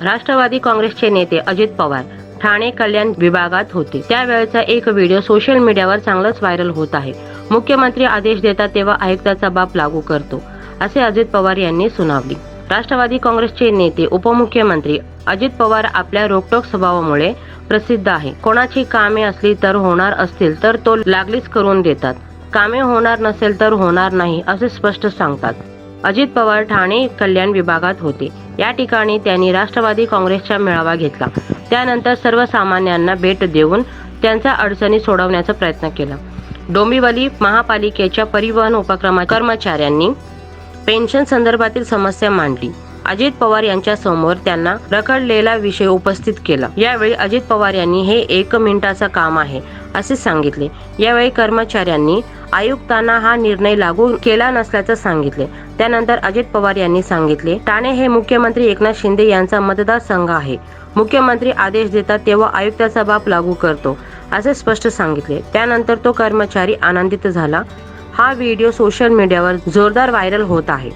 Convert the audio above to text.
राष्ट्रवादी काँग्रेसचे नेते अजित पवार ठाणे कल्याण विभागात होते. त्यावेळेचा एक व्हिडिओ सोशल मीडियावर चांगलाच व्हायरल होत आहे. मुख्यमंत्री आदेश देतात तेव्हा आयुक्ताचा बाप लागू करतो असे अजित पवार यांनी सुनावली. राष्ट्रवादी काँग्रेसचे नेते उपमुख्यमंत्री अजित पवार आपल्या रोकटोक स्वभावामुळे प्रसिद्ध आहे. कोणाची कामे असली तर होणार असतील तर तो लागलीच करून देतात. कामे होणार नसेल तर होणार नाही असे स्पष्ट सांगतात. अजित पवार ठाणे कल्याण विभागात होते. या ठिकाणी त्यांनी राष्ट्रवादी काँग्रेसचा मेळावा घेतला. त्यानंतर सर्वसामान्यांना भेट देऊन त्यांचा अडचणी सोडवण्याचा प्रयत्न केला. डोंबिवली महापालिकेच्या परिवहन उपक्रमा कर्मचाऱ्यांनी पेन्शन संदर्भातील समस्या मांडली. अजित पवार यांच्या समोर त्यांना रखडलेला विषय उपस्थित केला. यावेळी अजित पवार यांनी हे एक मिनिटाचं काम आहे असे सांगितले. यावेळी कर्मचाऱ्यांनी आयुक्तांना हा निर्णय लागू केला नसल्याचं सांगितले. त्यानंतर अजित पवार यांनी सांगितले ठाणे हे मुख्यमंत्री एकनाथ शिंदे यांचा मतदारसंघ आहे. मुख्यमंत्री आदेश देतात तेव्हा आयुक्ताचा बाप लागू करतो असे स्पष्ट सांगितले. त्यानंतर तो कर्मचारी आनंदित झाला. हा व्हिडिओ सोशल मीडियावर जोरदार व्हायरल होत आहे.